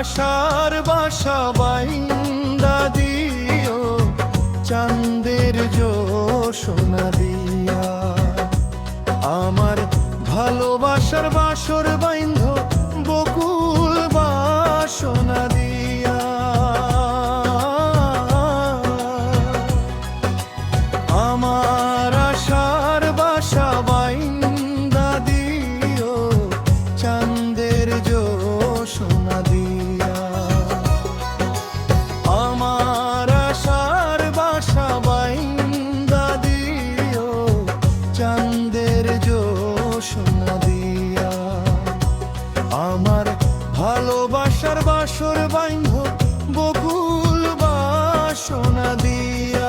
আশার বাসা বাইন্দা দিও চান্দের জোসোনা দিয়া। আমার ভালোবাসার বাসর বাইন্ধ আনন্দের জোসনা দিয়া আমার ভালোবাসার বাসর বাইন্ধ বকুল বাসনা দিয়া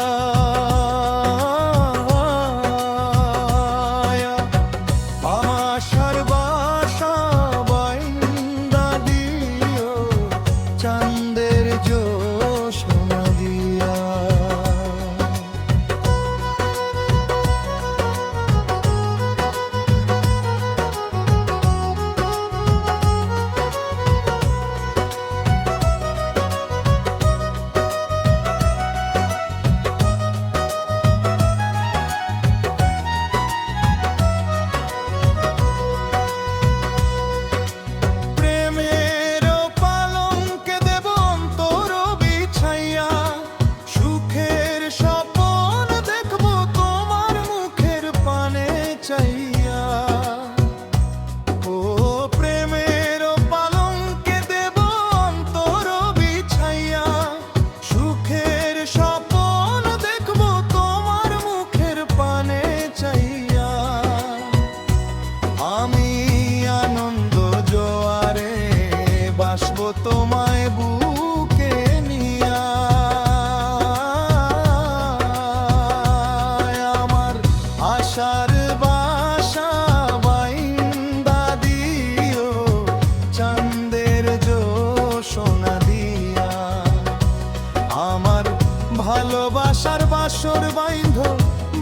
বাসর বাইন্ধ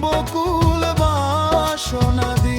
বকুল বাসনা দি